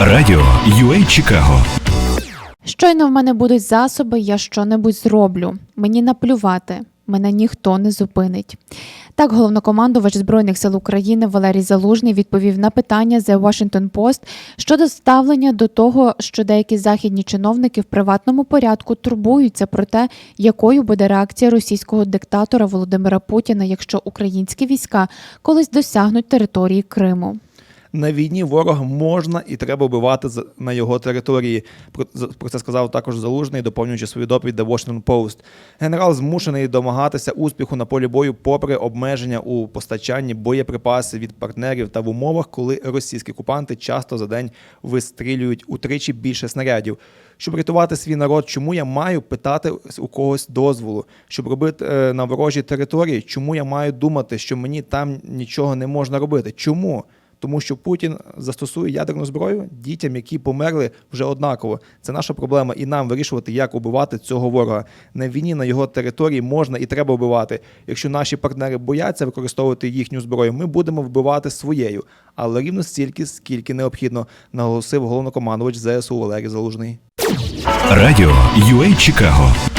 Радіо UA Чикаго Щойно в мене будуть засоби, я щонебудь зроблю. Мені наплювати, мене ніхто не зупинить. Так, головнокомандувач Збройних сил України Валерій Залужний відповів на питання The Washington Post щодо ставлення до того, що деякі західні чиновники в приватному порядку турбуються про те, якою буде реакція російського диктатора Володимира Путіна, якщо українські війська колись досягнуть території Криму. На війні ворога можна і треба вбивати на його території. Про це сказав також Залужний, доповнюючи свою доповідь The Washington Post. Генерал змушений домагатися успіху на полі бою, попри обмеження у постачанні боєприпасів від партнерів та в умовах, коли російські окупанти часто за день вистрілюють утричі більше снарядів. Щоб рятувати свій народ, чому я маю питати у когось дозволу, щоб робити е, на ворожій території, чому я маю думати, що мені там нічого не можна робити? Чому? Тому що Путін застосує ядерну зброю дітям, які померли вже однаково. Це наша проблема, і нам вирішувати, як убивати цього ворога. На війні на його території можна і треба вбивати. Якщо наші партнери бояться використовувати їхню зброю, ми будемо вбивати своєю, але рівно стільки, скільки необхідно, наголосив головнокомандувач ЗСУ Валерій Залужний. Радіо UA Чикаго